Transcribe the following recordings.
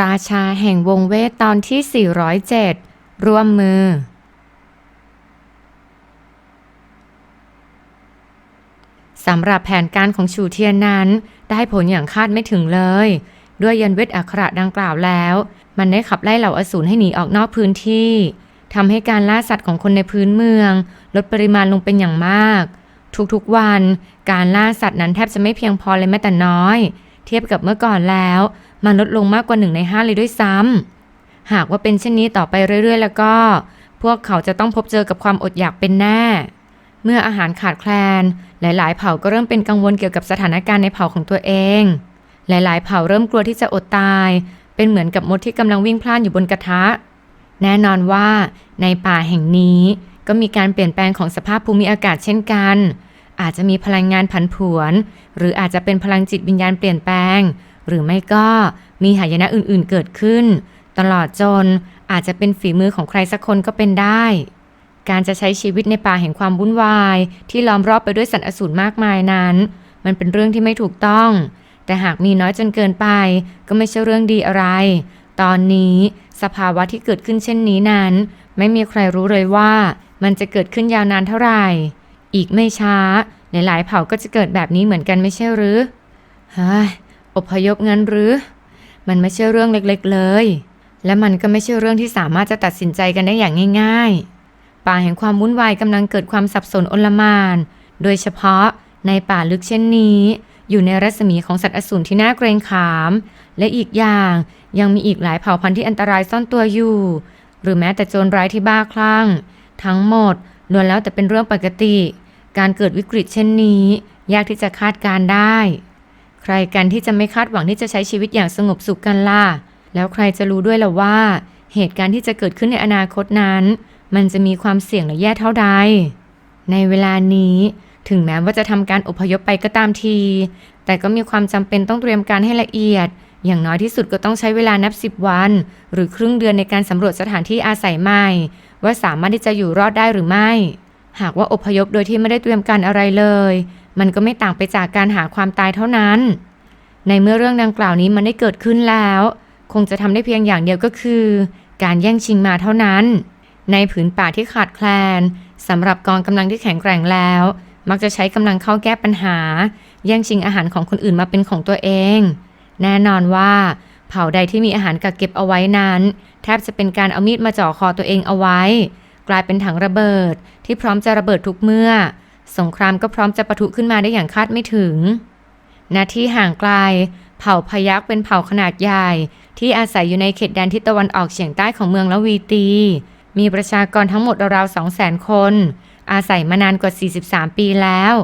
ราชาแห่งวงเวทตอนที่ 407 ร่วมมือ สำหรับแผนการของชูเทียนนั้น ได้ผลอย่างคาดไม่ถึงเลย ด้วยยันเวทอักขระดังกล่าวแล้ว มันได้ขับไล่เหล่าอสูรให้หนีออกนอกพื้นที่ทำให้การล่าสัตว์ของคนในพื้นเมือง ลดปริมาณลงเป็นอย่างมาก ทุกๆวัน การล่าสัตว์นั้นแทบจะไม่เพียงพอเลยแม้แต่น้อย เทียบกับเมื่อก่อนแล้ว มันลดลงมากกว่าหนึ่งในห้าเลยด้วยซ้ำหากว่าเป็นเช่นนี้ต่อไปเรื่อยๆ แล้วก็ พวกเขาจะต้องพบเจอกับความอดอยากเป็นแน่เมื่ออาหารขาดแคลน หลายๆ เผ่าก็เริ่มเป็นกังวลเกี่ยวกับสถานการณ์ในเผ่าของตัวเอง หลายๆ เผ่าเริ่มกลัวที่จะอดตาย เป็นเหมือนกับมดที่กำลังวิ่งพล่านอยู่บนกระทะ แน่นอนว่าในป่าแห่งนี้ก็มีการเปลี่ยนแปลงของสภาพภูมิอากาศเช่นกัน อาจจะมีพลังงานผันผวน หรืออาจจะเป็นพลังจิตวิญญาณเปลี่ยนแปลง หรือไม่ก็มีหายนะอื่นๆเกิดขึ้น ตลอดจนอาจจะเป็นฝีมือของใครสักคนก็เป็นได้ การจะใช้ชีวิตในป่าแห่งความวุ่นวาย ที่ล้อมรอบไปด้วยสัตว์อสูรมากมายนั้น มันเป็นเรื่องที่ไม่ถูกต้อง แต่หากมีน้อยจนเกินไป ก็ไม่ใช่เรื่องดีอะไร ตอนนี้สภาวะที่เกิดขึ้นเช่นนี้นั้น ไม่มีใครรู้เลยว่ามันจะเกิดขึ้นยาวนานเท่าไหร่ อีกไม่ช้า หลายๆเผ่าก็จะเกิดแบบนี้เหมือนกันไม่ใช่หรือเฮ้ยอพยพงั้นหรือ มันไม่ใช่เรื่องเล็กๆเลย และมันก็ไม่ใช่เรื่องที่สามารถจะตัดสินใจกันได้อย่างง่าย ๆ ป่าแห่งความวุ่นวายกำลังเกิดความสับสนโอลมาน โดยเฉพาะในป่าลึกเช่นนี้ อยู่ในรัศมีของสัตว์อสูรที่น่าเกรงขาม และอีกอย่างยังมีอีกหลายเผ่าพันธุ์ที่อันตรายซ่อนตัวอยู่ หรือแม้แต่โจรร้ายที่บ้าคลั่ง ทั้งหมดล้วนแล้วแต่เป็นเรื่องปกติ การเกิดวิกฤตเช่นนี้ ยากที่จะคาดการได้ ใครกันที่จะไม่คาดหวังที่จะใช้ชีวิตอย่างสงบสุขกันล่ะ แล้วใครจะรู้ด้วยล่ะว่า เหตุการณ์ที่จะเกิดขึ้นในอนาคตนั้น มันจะมีความเสี่ยงและแย่เท่าใด ในเวลานี้ถึงแม้ว่าจะทำการอพยพไปก็ตามที แต่ก็มีความจำเป็นต้องเตรียมการให้ละเอียด อย่างน้อยที่สุดก็ต้องใช้เวลานับสิบวัน หรือครึ่งเดือนในการสำรวจสถานที่อาศัยใหม่ ว่าสามารถที่จะอยู่รอดได้หรือไม่ หากว่าอพยพโดยที่ไม่ได้เตรียมการอะไรเลย มันก็ไม่ต่างไปจากการหาความตายเท่านั้น ในเมื่อเรื่องดังกล่าวนี้มันได้เกิดขึ้นแล้ว คงจะทำได้เพียงอย่างเดียวก็คือ การแย่งชิงมาเท่านั้น ในผืนป่าที่ขาดแคลนสำหรับกองกำลังที่แข็งแกร่งแล้ว มักจะใช้กำลังเข้าแก้ปัญหา แย่งชิงอาหารของคนอื่นมาเป็นของตัวเอง แน่นอนว่าเผ่าใดที่มีอาหารกักเก็บเอาไว้นั้น แทบจะเป็นการเอามีดมาจ่อคอตัวเองเอาไว้ กลายเป็นถังระเบิดที่พร้อมจะระเบิดทุกเมื่อ สงครามก็พร้อมจะปะทุขึ้นมาได้อย่างคาดไม่ถึงณที่ห่างไกล เผ่าพยักเป็นเผ่าขนาดใหญ่ ที่อาศัยอยู่ในเขตแดนทิศตะวันออกเฉียงใต้ของเมืองละวีตี มีประชากรทั้งหมดราวๆ200,000 คน อาศัยมานานกว่า 43 ปีแล้ว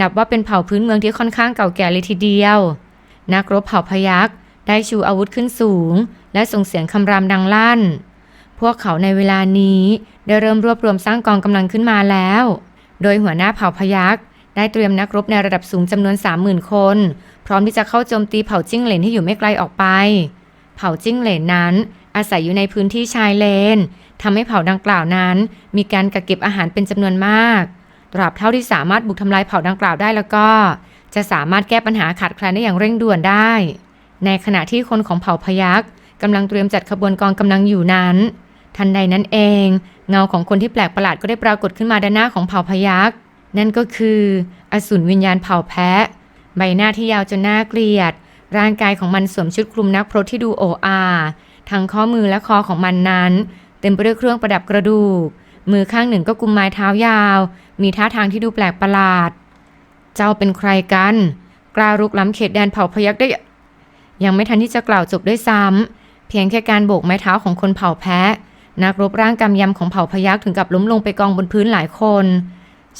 นับว่าเป็นเผ่าพื้นเมืองที่ค่อนข้างเก่าแก่เลยทีเดียว นักรบเผ่าพยักได้ชูอาวุธขึ้นสูง และส่งเสียงคำรามดังลั่น พวกเขาในเวลานี้ได้เริ่มรวบรวมสร้างกองกำลังขึ้นมาแล้ว โดยหัวหน้าเผ่าพยักได้เตรียมนักรบในระดับสูงจำนวน 30,000 คน พร้อมที่จะเข้าโจมตีเผ่าจิ้งเหลนที่อยู่ไม่ไกลออกไป เผ่าจิ้งเหลนนั้น อาศัยอยู่ในพื้นที่ชายเลนทำให้เผ่าดังกล่าวนั้น มีการกักเก็บอาหารเป็นจำนวนมาก ตราบเท่าที่สามารถบุกทำลายเผ่าดังกล่าวได้แล้วก็ จะสามารถแก้ปัญหาขาดแคลนได้อย่างเร่งด่วนได้ ในขณะที่คนของเผ่าพยักกำลังเตรียมจัดขบวนกองกำลังอยู่นั้น ทันใดนั้นเอง เงาของคนที่แปลกประหลาดก็ได้ปรากฏขึ้นมาด้านหน้าของเผ่าพยักนั่นก็คืออสูรวิญญาณเผ่าแพะ ใบหน้าที่ยาวจนน่าเกลียด ร่างกายของมันสวมชุดคลุมนักพรตที่ดูโออาทั้งข้อมือและคอของมันนั้น เต็มไปด้วยเครื่องประดับกระดูก มือข้างหนึ่งก็กุมไม้เท้ายาว มีท่าทางที่ดูแปลกประหลาด เจ้าเป็นใครกัน กล้ารุกล้ำเขตแดนเผ่าพยักได้ ยังไม่ทันที่จะกล่าวจบด้วยซ้ำเพียงแค่การโบกไม้เท้าของคนเผ่าแพะ นักรบร่างกำยำของเผ่าพยักถึงกับล้มลงไปกองบนพื้นหลายคน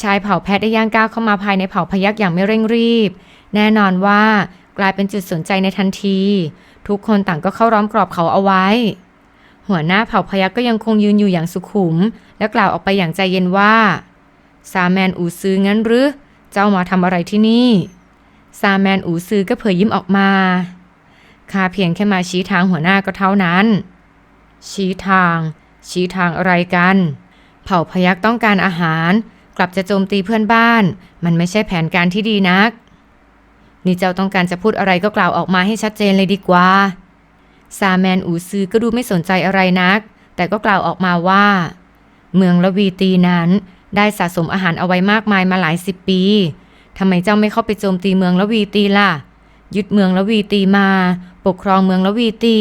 ชายเผ่าแพะได้ย่างก้าวเข้ามาภายในเผ่าพยักอย่างไม่เร่งรีบ แน่นอนว่ากลายเป็นจุดสนใจในทันที ทุกคนต่างก็เข้าร้อมกรอบเขาเอาไว้ หัวหน้าเผ่าพยักก็ยังคงยืนอยู่อย่างสุขุม และกล่าวออกไปอย่างใจเย็นว่าซาแมนอูซืองั้นหรือ เจ้ามาทำอะไรที่นี่ซาแมนอูซือก็เผยยิ้มออกมาข้าเพียงแค่มาชี้ทางหัวหน้าก็เท่านั้น ชี้ทาง ชี้ทางอะไรกัน เผ่าพยักต้องการอาหาร กลับจะโจมตีเพื่อนบ้าน มันไม่ใช่แผนการที่ดีนัก นี่เจ้าต้องการจะพูดอะไรก็กล่าวออกมาให้ชัดเจนเลยดีกว่า ซาแมนอูซือก็ดูไม่สนใจอะไรนัก แต่ก็กล่าวออกมาว่า เมืองละวีตีนั้นได้สะสมอาหารเอาไว้มากมายมาหลายสิบปีทำไมเจ้าไม่เข้าไปโจมตีเมืองละวีตีล่ะ ยึดเมืองละวีตีมา ปกครองเมืองละวีตี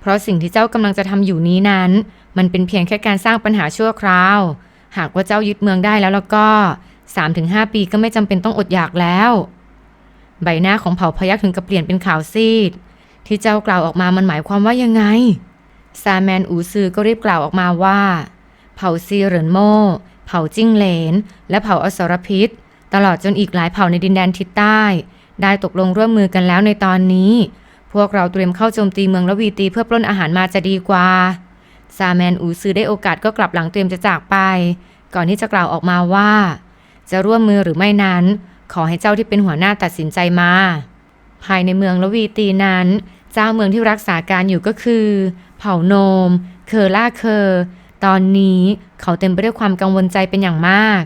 เพราะสิ่งที่เจ้ากำลังจะทำอยู่นี้นั้น มันเป็นเพียงแค่การสร้างปัญหาชั่วคราว หากว่าเจ้ายึดเมืองได้แล้วแล้วก็ 3-5 ปีก็ไม่จำเป็นต้องอดอยากแล้ว ใบหน้าของเผ่าพยักถึงกับเปลี่ยนเป็นขาวซีด ที่เจ้ากล่าวออกมามันหมายความว่ายังไง ซาแมนอูซือก็รีบกล่าวออกมาว่า เผ่าซีเหรินโม เผ่าจิ้งเหลน และเผ่าอสรพิษ ตลอดจนอีกหลายเผ่าในดินแดนทิศใต้ ได้ตกลงร่วมมือกันแล้วในตอนนี้ พวกเราเตรียมเข้าโจมตีเมืองละวีตีเพื่อปล้นอาหารมาจะดีกว่า ซาแมนอูซือได้โอกาสก็กลับหลังเตรียมจะจากไป ก่อนที่จะกล่าวออกมาว่า จะร่วมมือหรือไม่นั้น ขอให้เจ้าที่เป็นหัวหน้าตัดสินใจมา ภายในเมืองละวีตีนั้น เจ้าเมืองที่รักษาการอยู่ก็คือ เผ่าโนม เคอล่าเคอ ตอนนี้เขาเต็มไปด้วยความกังวลใจเป็นอย่างมาก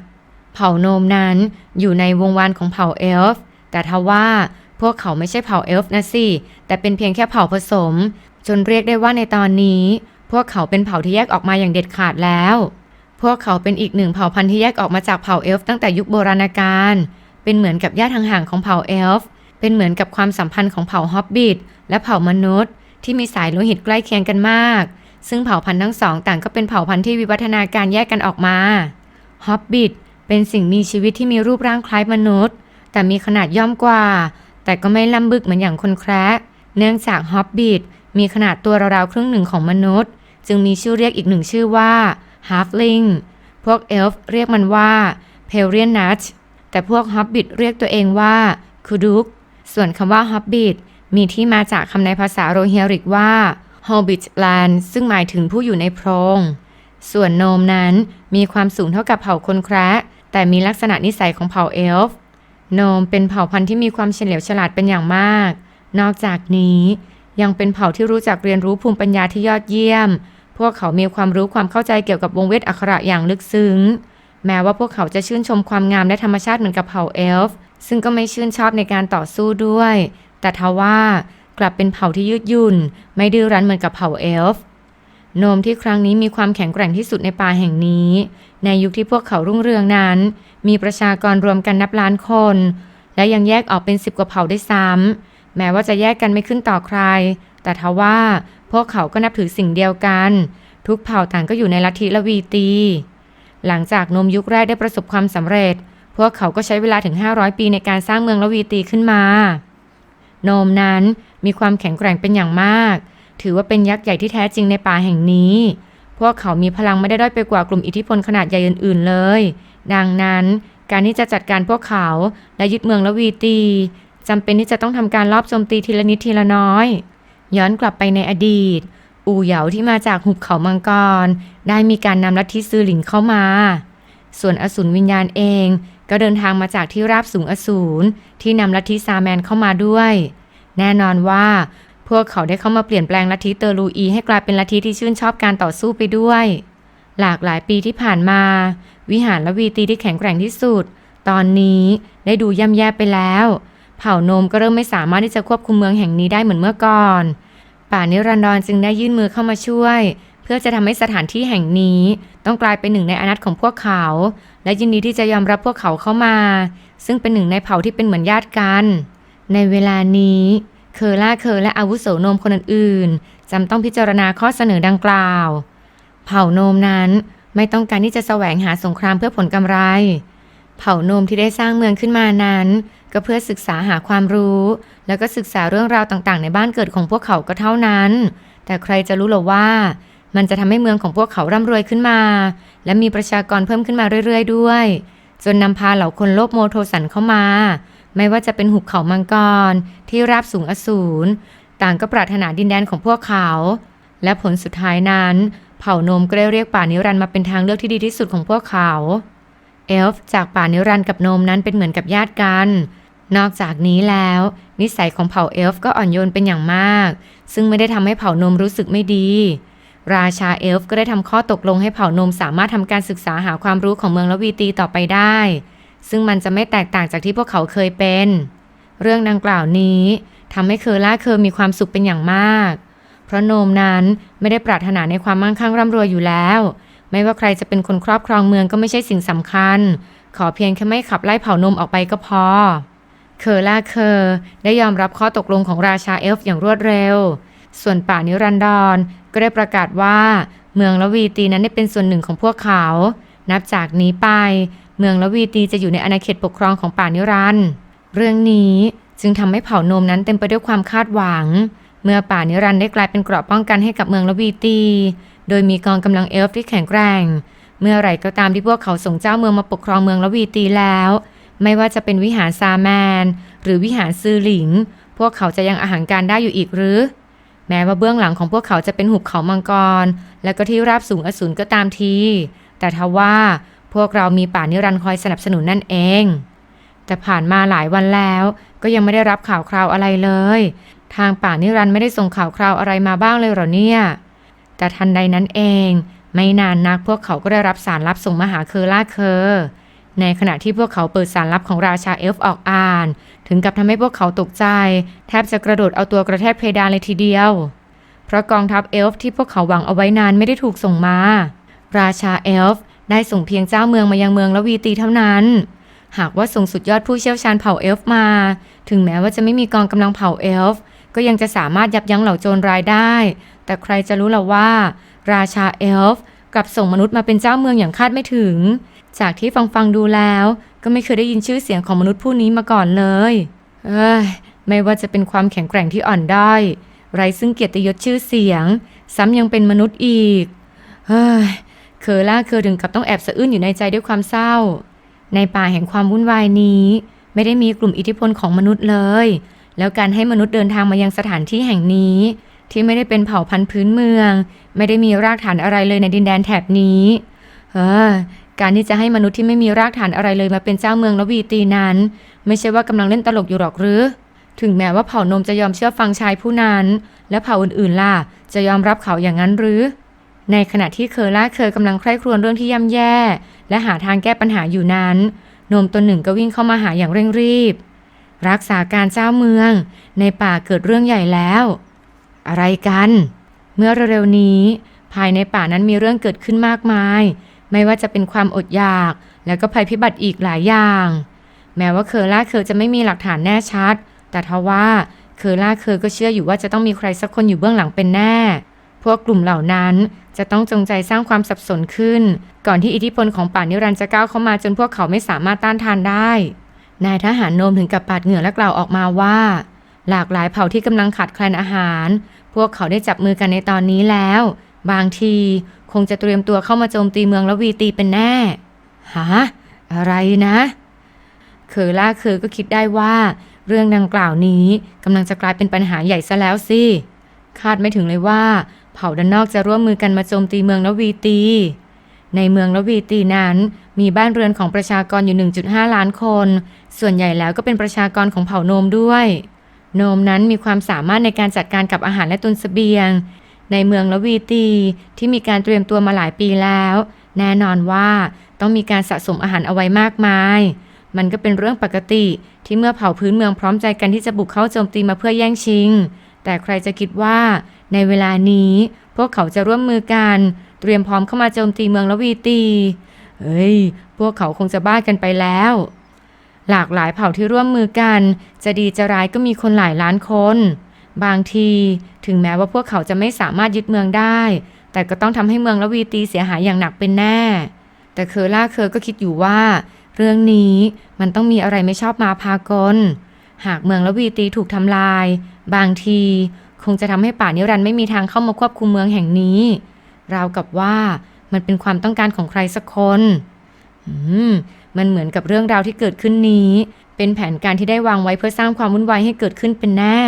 เผ่าโนมนั้นอยู่ในวงวานของเผ่าเอลฟ์แต่ทว่าพวกเขาไม่ใช่เผ่าเอลฟ์นะสิ แต่เป็นเพียงแค่เผ่าผสม จนเรียกได้ว่าในตอนนี้ พวกเขาเป็นเผ่าที่แยกออกมาอย่างเด็ดขาดแล้ว พวกเขาเป็นอีกหนึ่งเผ่าพันธุ์ที่แยกออกมาจากเผ่าเอลฟ์ตั้งแต่ยุคโบราณกาล เป็นเหมือนกับญาติห่างๆของเผ่าเอลฟ์เป็นเหมือนกับความสัมพันธ์ของเผ่าฮอบบิทและเผ่ามนุษย์ ที่มีสายโลหิตใกล้เคียงกันมาก ซึ่งเผ่าพันธุ์ทั้งสองต่างก็เป็นเผ่าพันธุ์ที่วิวัฒนาการแยกกันออกมาฮอบบิทเป็นสิ่งมีชีวิตที่มีรูปร่างคล้ายมนุษย์ แต่มีขนาดย่อมกว่า แต่ก็ไม่ลำบึกเหมือนอย่างคนแคระเนื่องจากฮอบบิท มีขนาดตัวราวๆครึ่งหนึ่งของมนุษย์ จึงมีชื่อเรียกอีกหนึ่งชื่อว่าฮาฟลิงพวกเอลฟ์เรียกมันว่าเพลเรียนนัชแต่พวกฮอบบิทเรียกตัวเองว่าคูดุกส่วนคำว่าฮอบบิทมีที่มาจากคำในภาษาโรฮียริกว่า Hobbit Land ซึ่งหมายถึงผู้อยู่ในโพรง ส่วนโนมนั้นมีความสูงเท่ากับเผ่าคนแคระแต่มีลักษณะนิสัยของเผ่าเอลฟ์โนมเป็นเผ่าพันธุ์ที่มีความเฉลียวฉลาดเป็นอย่างมาก นอกจากนี้ ยังเป็นเผ่าที่รู้จักเรียนรู้ภูมิปัญญาที่ยอดเยี่ยม พวกเขามีความรู้ความเข้าใจเกี่ยวกับวงเวทอักขระอย่างลึกซึ้ง แม้ว่าพวกเขาจะชื่นชมความงามและธรรมชาติเหมือนกับเผ่าเอลฟ์ซึ่งก็ไม่ชื่นชอบในการต่อสู้ด้วย แต่ทว่ากลับเป็นเผ่าที่ยืดหยุ่น ไม่ดื้อรั้นเหมือนกับเผ่าเอลฟ์โนมที่ครั้งนี้มีความแข็งแกร่งที่สุดในป่าแห่งนี้ ในยุคที่พวกเขารุ่งเรืองนั้น มีประชากรรวมกันนับล้านคน และยังแยกออกเป็นสิบกว่าเผ่าได้ซ้ำ แม้ว่าจะแยกกันไม่ขึ้นต่อใคร แต่ทว่าพวกเขาก็นับถือสิ่งเดียวกัน ทุกเผ่าต่างก็อยู่ในลัทธิละวีตี หลังจากนมยุคแรกได้ประสบความสำเร็จ พวกเขาก็ใช้เวลาถึง 500 ปีในการสร้างเมืองละวีตีขึ้นมา โนมนั้นมีความแข็งแกร่งเป็นอย่างมาก ถือว่าเป็นยักษ์ใหญ่ที่แท้จริงในป่าแห่งนี้ พวกเขามีพลังไม่ได้ด้อยไปกว่ากลุ่มอิทธิพลขนาดใหญ่อื่น ๆ เลย ดังนั้นการที่จะจัดการพวกเขาและยึดเมืองละวีตี จำเป็นที่จะต้องทำการลอบโจมตีทีละนิดทีละน้อย ย้อนกลับไปในอดีต อู่เหยาที่มาจากหุบเขามังกร ได้มีการนำลัทธิซือหลิงเข้ามา ส่วนอสูรวิญญาณเอง ก็เดินทางมาจากที่ราบสูงอสูรที่นำลัทธิซาแมนเข้ามาด้วย แน่นอนว่าพวกเขาได้เข้ามาเปลี่ยนแปลงลัทธิเตอร์ลูอีให้กลายเป็นลัทธิที่ชื่นชอบการต่อสู้ไปด้วย หลากหลายปีที่ผ่านมา วิหารละวีตีที่แข็งแกร่งที่สุด ตอนนี้ได้ดูย่ำแย่ไปแล้ว ผ่าโนมก็เริ่มไม่สามารถที่จะควบคุมเมืองแห่งนี้ได้เหมือนเมื่อก่อน ป่านิรันดรจึงได้ยื่นมือเข้ามาช่วย เพื่อจะทำให้สถานที่แห่งนี้ ต้องกลายเป็นหนึ่งในอาณาของพวกเขา และยินดีที่จะยอมรับพวกเขาเข้ามา ซึ่งเป็นหนึ่งในเผ่าที่เป็นเหมือนญาติกัน ในเวลานี้ เคอล่าเคอและอาวุโสโนมคนอื่นๆจำต้องพิจารณาข้อเสนอดังกล่าว เผ่าโนมนั้นไม่ต้องการที่จะแสวงหาสงครามเพื่อผลกำไร เผ่าโนมที่ได้สร้างเมืองขึ้นมานั้น ก็เพื่อศึกษาหาความรู้ แล้วก็ศึกษาเรื่องราวต่างๆ ในบ้านเกิดของพวกเขาก็เท่านั้น แต่ใครจะรู้หรอว่า มันจะทำให้เมืองของพวกเขาร่ำรวยขึ้นมา และมีประชากรเพิ่มขึ้นมาเรื่อย ๆ ด้วย จนนำพาเหล่าคนโลภโมโทสันเข้ามา ไม่ว่าจะเป็นหุบเขามังกรที่ราบสูงอสูรต่างก็ปรารถนาดินแดนของพวกเขา และผลสุดท้ายนั้น เผ่าโนมก็ได้เรียกป่านิรันมาเป็นทางเลือกที่ดีที่สุดของพวกเขาเอลฟ์จากป่านิรันกับโนมนั้นเป็นเหมือนกับญาติกัน นอกจากนี้แล้ว นิสัยของเผ่าเอลฟ์ก็อ่อนโยนเป็นอย่างมาก ซึ่งไม่ได้ทำให้เผ่านมรู้สึกไม่ดี ราชาเอลฟ์ก็ได้ทำข้อตกลงให้เผ่านมสามารถทำการศึกษาหาความรู้ของเมืองละวีตีต่อไปได้ ซึ่งมันจะไม่แตกต่างจากที่พวกเขาเคยเป็น เรื่องดังกล่าวนี้ทำให้เคอร่าเคอมีความสุขเป็นอย่างมาก เพราะโนมนั้นไม่ได้ปรารถนาในความมั่งคั่งร่ำรวยอยู่แล้ว ไม่ว่าใครจะเป็นคนครอบครองเมืองก็ไม่ใช่สิ่งสำคัญ ขอเพียงแค่ไม่ขับไล่เผ่านมออกไปก็พอ เคอล่าเคอร์ได้ยอมรับข้อตกลงของราชาเอลฟ์อย่างรวดเร็ว ส่วนป่านิรันดรก็ได้ประกาศว่า เมืองละวีตีนั้นได้เป็นส่วนหนึ่งของพวกเขา นับจากนี้ไป เมืองละวีตีจะอยู่ในอาณาเขตปกครองของป่านิรันดร์เรื่องนี้จึงทำให้เผ่านมนั้นเต็มไปด้วยความคาดหวัง เมื่อป่านิรันดร์ได้กลายเป็นเกราะป้องกันให้กับเมืองละวีตี โดยมีกองกำลังเอลฟ์ที่แข็งแกร่ง เมื่อไหร่ก็ตามที่พวกเขาส่งเจ้าเมืองมาปกครองเมืองละวีตีแล้ว ไม่ว่าจะเป็นวิหารซาแมน หรือวิหารซือหลิง พวกเขาจะยังอาหารการได้อยู่อีกหรือ แม้ว่าเบื้องหลังของพวกเขาจะเป็นหุบเขามังกร และก็ที่ราบสูงอสูรก็ตามที แต่ทว่าพวกเรามีป่านิรันดร์คอยสนับสนุนนั่นเอง แต่ผ่านมาหลายวันแล้วก็ยังไม่ได้รับข่าวคราวอะไรเลย ทางป่านิรันดร์ไม่ได้ส่งข่าวคราวอะไรมาบ้างเลยเหรอเนี่ย แต่ทันใดนั้นเอง ไม่นานนักพวกเขาก็ได้รับสารลับส่งมาหาเคอล่าเคอ ในขณะที่พวกเขาเปิดสารลับของราชาเอลฟ์ออกอ่าน ถึงกับทำให้พวกเขาตกใจ แทบจะกระโดดเอาตัวกระแทกเพดานเลยทีเดียว เพราะกองทัพเอลฟ์ที่พวกเขาหวังเอาไว้นานไม่ได้ถูกส่งมา ราชาเอลฟ์ได้ส่งเพียงเจ้าเมืองมายังเมืองละวีตีเท่านั้น หากว่าส่งสุดยอดผู้เชี่ยวชาญเผ่าเอลฟ์มา ถึงแม้ว่าจะไม่มีกองกำลังเผ่าเอลฟ์ก็ยังจะสามารถยับยั้งเหล่าโจรรายได้ แต่ใครจะรู้ล่ะว่า ราชาเอลฟ์กลับส่งมนุษย์มาเป็นเจ้าเมืองอย่างคาดไม่ถึง จากที่ฟังฟังดูแล้ว ก็ไม่เคยได้ยินชื่อเสียงของมนุษย์ผู้นี้มาก่อนเลย เอ้ย ไม่ว่าจะเป็นความแข็งแกร่งที่อ่อนด้อยไร้ซึ่งเกียรติยศชื่อเสียง ซ้ำยังเป็นมนุษย์อีก เฮ้ย เคอล่าเคอถึงกับต้องแอบสะอื้นอยู่ในใจด้วยความเศร้า ในป่าแห่งความวุ่นวายนี้ ไม่ได้มีกลุ่มอิทธิพลของมนุษย์เลย แล้วการให้มนุษย์เดินทางมายังสถานที่แห่งนี้ ที่ไม่ได้เป็นเผ่าพันธุ์พื้นเมือง ไม่ได้มีรากฐานอะไรเลยในดินแดนแถบนี้ เออ การที่จะให้มนุษย์ที่ไม่มีรากฐานอะไรเลยมาเป็นเจ้าเมืองละวีตีนั้น ไม่ใช่ว่ากำลังเล่นตลกอยู่หรอกหรือ ถึงแม้ว่าเผ่านมจะยอมเชื่อฟังชายผู้นั้น และเผ่าอื่นๆล่ะจะยอมรับเขาอย่างนั้นหรือ ในขณะที่เคอล่าเคอกำลังใคร่ครวญเรื่องที่ย่ำแย่ และหาทางแก้ปัญหาอยู่นั้นนมตัวหนึ่งก็วิ่งเข้ามาหาอย่างเร่งรีบ รักษาการเจ้าเมือง ในป่าเกิดเรื่องใหญ่แล้ว อะไรกัน เมื่อเร็วๆนี้ ภายในป่านั้นมีเรื่องเกิดขึ้นมากมาย ไม่ว่าจะเป็นความอดอยาก แล้วก็ภัยพิบัติอีกหลายอย่าง แม้ว่าเคอล่าเคอจะไม่มีหลักฐานแน่ชัด แต่ทว่าเคอล่าเคอก็เชื่ออยู่ว่าจะต้องมีใครสักคนอยู่เบื้องหลังเป็นแน่ พวกกลุ่มเหล่านั้นจะต้องจงใจสร้างความสับสนขึ้น ก่อนที่อิทธิพลของป่านิรันดร์จะก้าวเข้ามาจนพวกเขาไม่สามารถต้านทานได้ นายทหารโนมถึงกับปาดเหงื่อและกล่าวออกมาว่า หลากหลายเผ่าที่กำลังขาดแคลนอาหาร พวกเขาได้จับมือกันในตอนนี้แล้ว บางทีคงจะเตรียมตัวเข้ามาโจมตีเมืองละวีตีเป็นแน่ฮะอะไรนะเคอล่าเคอก็คิดได้ว่า เรื่องดังกล่าวนี้กำลังจะกลายเป็นปัญหาใหญ่ซะแล้วสิคาดไม่ถึงเลยว่า เผ่าด้านนอกจะร่วมมือกันมาโจมตีเมืองละวีตี ในเมืองละวีตีนั้นมีบ้านเรือนของประชากรอยู่ 1.5 ล้านคน ส่วนใหญ่แล้วก็เป็นประชากรของเผ่าโนมด้วย โนมนั้นมีความสามารถในการจัดการกับอาหารและตุนเสบียง ในเมืองละวีตีที่มีการเตรียมตัวมาหลายปีแล้ว แน่นอนว่าต้องมีการสะสมอาหารเอาไว้มากมาย มันก็เป็นเรื่องปกติที่เมื่อเผ่าพื้นเมืองพร้อมใจกันที่จะบุกเข้าโจมตีมาเพื่อแย่งชิง แต่ใครจะคิดว่า ในเวลานี้ พวกเขาจะร่วมมือกันเตรียมพร้อมเข้ามาโจมตีเมืองละวีตีเฮ้ย พวกเขาคงจะบ้ากันไปแล้ว หลากหลายเผ่าที่ร่วมมือกัน จะดีจะร้ายก็มีคนหลายล้านคน บางทีถึงแม้ว่าพวกเขาจะไม่สามารถยึดเมืองได้ แต่ก็ต้องทำให้เมืองละวีตีเสียหายอย่างหนักเป็นแน่ แต่เคอล่าเคอก็คิดอยู่ว่า เรื่องนี้มันต้องมีอะไรไม่ชอบมาพากล หากเมืองละวีตีถูกทำลาย บางทีคงจะทำให้ป่านิรันต์ไม่มีทางเข้ามาควบคุมเมืองแห่งนี้ ราวกับว่ามันเป็นความต้องการของใครสักคนมมันเหมือนกับเรื่องราวที่เกิดขึ้นนี้ เป็นแผนการที่ได้วางไว้เพื่อสร้างความวุ่นวายให้เกิดขึ้นเป็นแน่